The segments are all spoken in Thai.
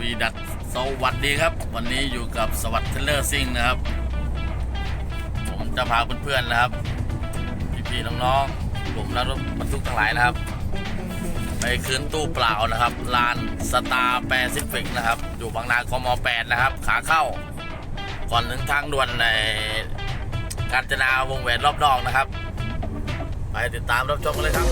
วีดัตสวัสดีครับ วันนี้อยู่กับสวัสดิ์เทเลอร์ซิ่งนะครับ ผมจะพาเพื่อนๆนะครับ พี่ๆน้องๆกลุ่มนักรถบรรทุกทั้งหลายนะครับ ไปคืนตู้เปล่านะครับลานสตาร์แปซิฟิกนะครับ อยู่บางนากมแปดนะครับ ขาเข้า ก่อนถึงทางด่วนในกาญจนาวงแหวนรอบนอกนะครับ ไปติดตามรับชมกันเลยครับ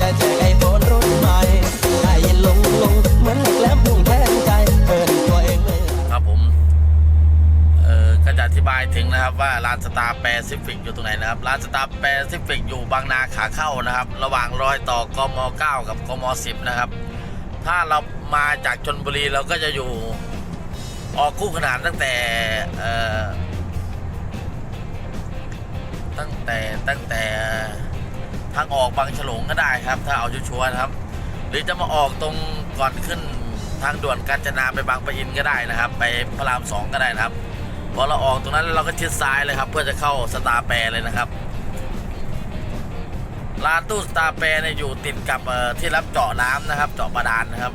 จะแจกไอโฟนรุ่นใหม่ไอลงลงเหมือนเหล็กแหลมพุ่งแทงใจเอิญตัวเองเลยครับผม เออก็จะอธิบายถึงนะครับว่าร้านสตาร์แปซิฟิกอยู่ตรงไหนนะครับ ร้านสตาร์แปซิฟิกอยู่บางนาขาเข้านะครับ ระหว่างรอยต่อกม 9 กับกม 10 นะครับ ถ้าเรามาจากชนบุรีเราก็จะอยู่ออกคู่ขนานตั้งแต่เอ่อตั้งแต่ตั้งแต่ ทางออกบางฉลงก็ได้ครับ ถ้าเอาชัวร์นะครับ หรือจะมาออกตรงก่อนขึ้นทางด่วนกาญจนาไปบางปะอินก็ได้นะครับ ไปพระรามสองก็ได้นะครับพอเราออกตรงนั้นเราก็ชิดซ้ายเลยครับ เพื่อจะเข้าสตาร์แปรเลยนะครับร้านตู้สตาร์แปรเนี่ยอยู่ติดกับที่รับเจาะน้ำนะครับ เจาะบาดาลนะครับ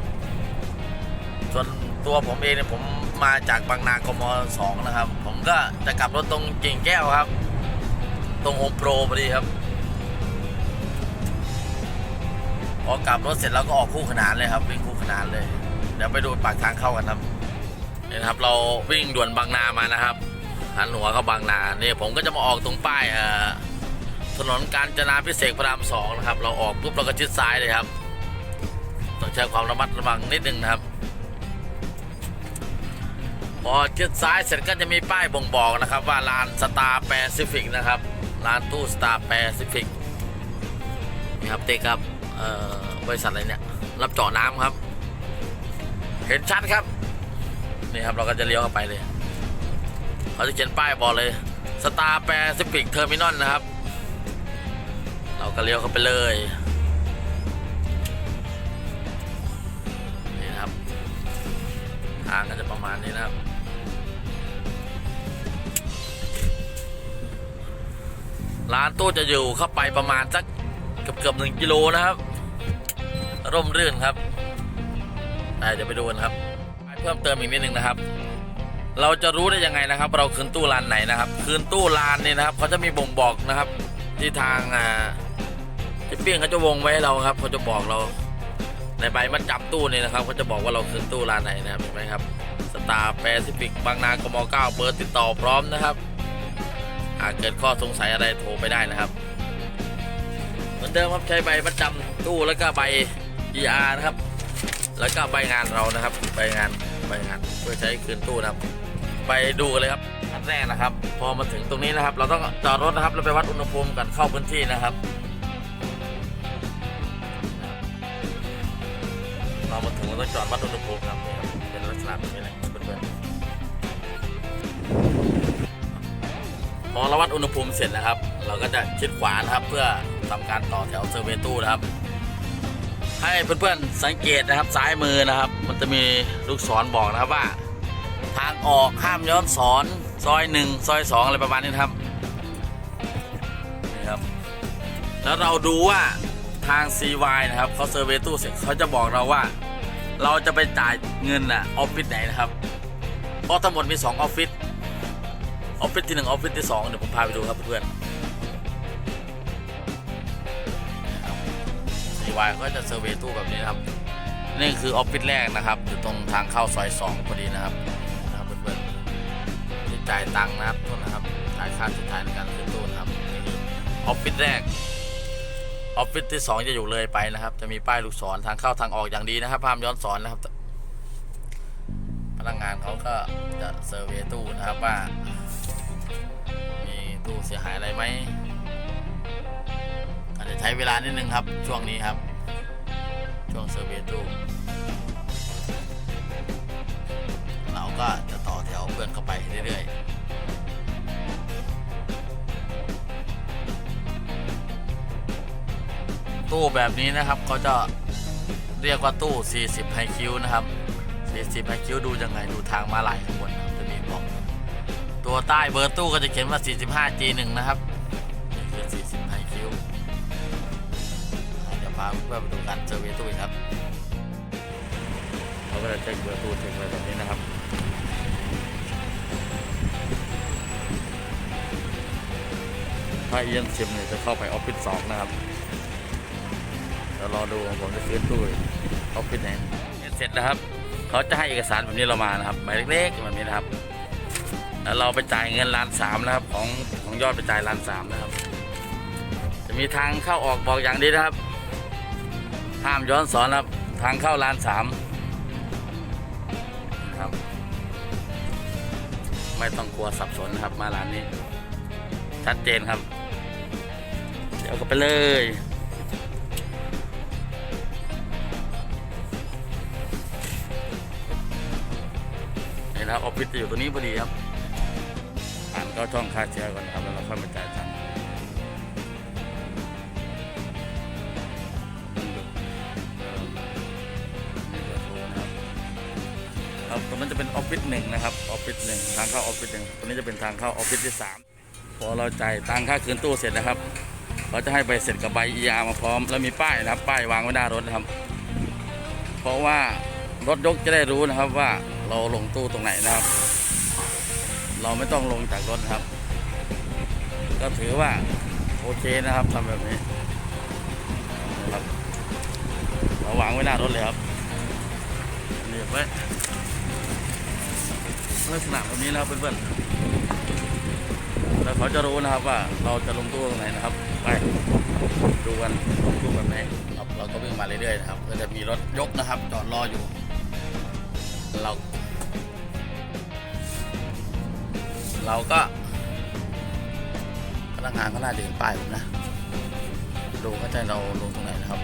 ส่วนตัวผมเองเนี่ยผมมาจากบางนากมสองนะครับ ผมก็จะกลับรถตรงกิ่งแก้วครับ ตรงโฮมโปรพอดีครับ พอกลับรถเสร็จแล้วก็ออกคู่ขนานเลยครับ วิ่งคู่ขนานเลย เดี๋ยวไปดูปากทางเข้ากันครับนี่นะครับเราวิ่งด่วนบางนามานะครับหันหัวเข้าบางนาเนี่ยผมก็จะมาออกตรงป้ายถนนกาญจนาพิเศษพระรามสองนะครับ เราออกปุ๊บเราก็ชิดซ้ายเลยครับ ต้องใช้ความระมัดระวังนิดนึงนะครับ พอชิดซ้ายเสร็จก็จะมีป้ายบ่งบอกนะครับ ว่าลานสตาร์แปซิฟิกนะครับลานตู้สตาร์แปซิฟิกนี่ครับเต็กครับ บริษัทอะไรเนี่ย รับเจาะน้ำครับ เห็นชัดครับ นี่ครับเราก็จะเลี้ยวเข้าไปเลย เขาจะเขียนป้ายบอกเลยสตาร์แปซิฟิกเทอร์มินอลนะครับ เราก็เลี้ยวเข้าไปเลยนี่ครับทางก็จะประมาณนี้นะครับร้านตู้จะอยู่เข้าไปประมาณสักเกือบเกือบหนึ่งกิโลนะครับ ร่มรื่นครับแต่จะไปดูกันครับ เพิ่มเติมอีกนิดนึงนะครับ เราจะรู้ได้ยังไงนะครับ เราคืนตู้ลานไหนนะครับ คืนตู้ลานนี่นะครับเขาจะมีบ่งบอกนะครับ ที่ทางอ่าที่เปี้ยงเขาจะวงไว้ให้เราครับเขาจะบอกเราในใบมัดจำตู้นี่นะครับเขาจะบอกว่าเราคืนตู้ลานไหนนะครับเห็นไหมครับสตาร์แปซิฟิกบางนากมเก้าเบอร์ติดต่อพร้อมนะครับหากเกิดข้อสงสัยอะไรโทรไปได้นะครับ เหมือนเดิมครับใช้ใบประจำตู้แล้วก็ใบ ER นะครับ แล้วก็ใบงานเรานะครับ ใบงาน ใบงาน เพื่อใช้คืนตู้นะครับ ไปดูกันเลยครับขั้นแรกนะครับ พอมาถึงตรงนี้นะครับ เราต้องจอดรถนะครับ แล้วไปวัดอุณหภูมิก่อนเข้าพื้นที่นะครับ เรามาถึงเราต้องจอดวัดอุณหภูมิครับนี่ครับ เป็นลักษณะแบบนี้เลยเพื่อนๆพอเราวัดอุณหภูมิเสร็จนะครับ เราก็จะชิดขวานะครับ เพื่อทำการต่อแถวเซอร์เวตู้นะครับ ให้เพื่อนๆสังเกตนะครับซ้ายมือนะครับ มันจะมีลูกศรบอกนะครับว่า ทางออกห้ามย้อนสอนซอยหนึ่งซอยสองอะไรประมาณนี้นะครับนี่ครับ แล้วเราดูว่าทาง CY นะครับเขาเซอร์เวตู้เสร็จเขาจะบอกเราว่า เราจะไปจ่ายเงินน่ะออฟฟิศไหนนะครับเพราะทั้งหมดมี2ออฟฟิศออฟฟิศที่หนึ่งออฟฟิศที่สองเดี๋ยวผมพาไปดูครับเพื่อน วายก็จะเซอร์เวตู้แบบนี้นะครับนี่คือออฟฟิศแรกนะครับอยู่ตรงทางเข้าซอยสองพอดีนะครับนะครับเพื่อนๆที่จ่ายตังค์นะครับทุนนะครับจ่ายค่าสุดท้ายในการขึ้นตู้นะครับนี่คือออฟฟิศแรกออฟฟิศที่สองจะอยู่เลยไปนะครับ จะมีป้ายลูกศรทางเข้าทางออกอย่างดีนะครับห้ามย้อนสอนนะครับ พนักงานเขาก็จะเซอร์เวตู้นะครับว่า มีตู้เสียหายอะไรไหมอาจจะใช้เวลานิดนึงครับช่วงนี้ครับ ช่วงเซอร์เวย์ตู้เราก็จะต่อแถวเพื่อนเข้าไปเรื่อยๆตู้แบบนี้นะครับเขาจะเรียกว่าตู้ 40 ไฮคิวนะครับ 40 ไฮคิวดูยังไงดูทางมาลายข้างบนจะมีบอก ตัวใต้เบอร์ตู้ก็จะเขียนว่า 45 G1 นะครับ พาเพื่อนไปดูการเซอร์เวย์ตู้ครับเราก็จะเช็คเบอร์ตู้เช็คอะไรแบบนี้นะครับถ้าเอียนชิมเนี่ยจะเข้าไปออฟฟิศสองนะครับเดี๋ยวรอดูผมจะซื้อตู้ออฟฟิศไหนเสร็จนะครับ เขาจะให้เอกสารแบบนี้เรามานะครับใบเล็กๆแบบนี้นะครับแล้วเราไปจ่ายเงินล้านสามนะครับ ของของยอดไปจ่ายล้านสามนะครับ จะมีทางเข้าออกบอกอย่างดีนะครับ ห้ามย้อนสอนนะครับ ทางเข้าลานสามนะครับ ไม่ต้องกลัวสับสนนะครับมาร้านนี้ ชัดเจนครับ เดี๋ยวก็ไปเลยนี่นะครับออฟฟิศจะอยู่ตรงนี้พอดีครับอ่านก็ช่องค่าเชื้อก่อนครับ แล้วเราค่อยมาจ่าย ออฟฟิศหนึ่งนะครับออฟฟิศหนึ่งทางเข้าออฟฟิศหนึ่งตรงนี้จะเป็นทางเข้าออฟฟิศที่สามพอเราจ่ายตังค่าคืนตู้เสร็จนะครับเราจะให้ใบเสร็จกับใบ ER มาพร้อม แล้วมีป้ายนะครับ ป้ายวางไว้หน้ารถนะครับ เพราะว่ารถยกจะได้รู้นะครับว่าเราลงตู้ตรงไหนนะครับ เราไม่ต้องลงจากรถครับ ก็ถือว่าโอเคนะครับทำแบบนี้นะครับเราวางไว้หน้า รถเลยครับเรียบไว้ ลักษณะแบบนี้นะครับเพื่อนๆแล้วเขาจะรู้นะครับว่าเราจะลงตู้ตรงไหนนะครับ ไปดูกันลงตู้แบบไหนครับเราก็วิ่งมาเรื่อยๆนะครับก็จะมีรถยกนะครับ จอดรออยู่ เรา เราก็พนักงานก็น่าจะเห็นป้ายผมนะดูเข้าใจเราลงตรงไหนนะครับ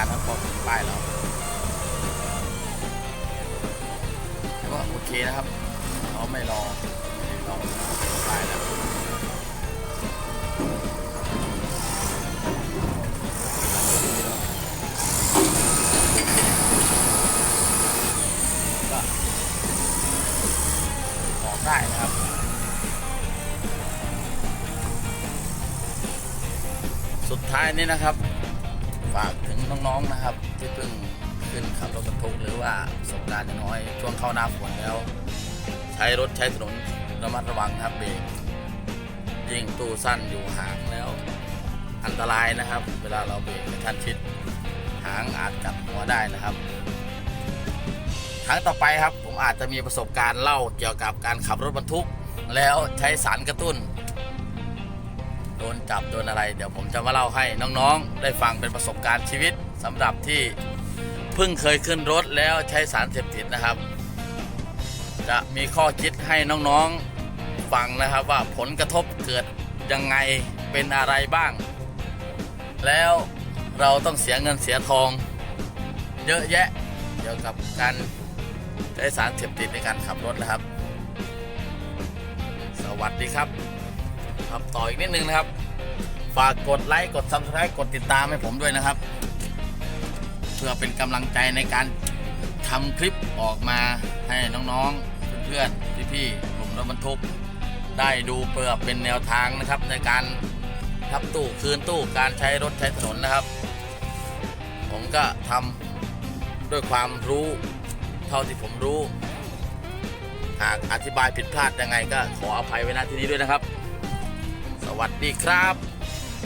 าครับพอถึงป้ายแต่ว่าโอเคนะครับเขาไม่รอไม่รอป้ายแล้วก็ออกได้นะครับสุดท้ายนี้นะครับ ฝากถึงน้องๆนะครับ ที่เพิ่งขึ้นขับรถบรรทุกหรือว่าประสบการณ์น้อยช่วงเข้าหน้าฝนแล้ว ใช้รถใช้ถนนระมัดระวังครับเบรกยิ่งตู้สั้นอยู่ห่างแล้ว อันตรายนะครับ เวลาเราเบรกกระชั้นชิดหางอาจกัดหัวได้นะครับครั้งต่อไปครับผมอาจจะมีประสบการณ์เล่าเกี่ยวกับการขับรถบรรทุก แล้วใช้สารกระตุ้น โดนจับโดนอะไร เดี๋ยวผมจะมาเล่าให้น้องๆ ได้ฟังเป็นประสบการณ์ชีวิตสำหรับที่เพิ่งเคยขึ้นรถแล้วใช้สารเสพติดนะครับ จะมีข้อคิดให้น้องๆฟังนะครับว่าผลกระทบเกิดยังไงเป็นอะไรบ้าง แล้วเราต้องเสียเงินเสียทอง เยอะแยะเกี่ยวกับการใช้สารเสพติดในการขับรถนะครับ สวัสดีครับ ครับต่ออีกนิดนึงนะครับ ฝากกดไลค์กด subscribe กดติดตามให้ผมด้วยนะครับ เพื่อเป็นกำลังใจในการทำคลิปออกมาให้น้องๆ เพื่อนๆพี่ๆกลุ่มรถบรรทุก ได้ดูเพื่อเป็นแนวทางนะครับ ในการทับตู้คืนตู้การใช้รถใช้ถนนนะครับ ผมก็ทำด้วยความรู้เท่าที่ผมรู้ หากอธิบายผิดพลาดยังไงก็ขออภัยไว้ณที่นี้ด้วยนะครับ วัสดีครับ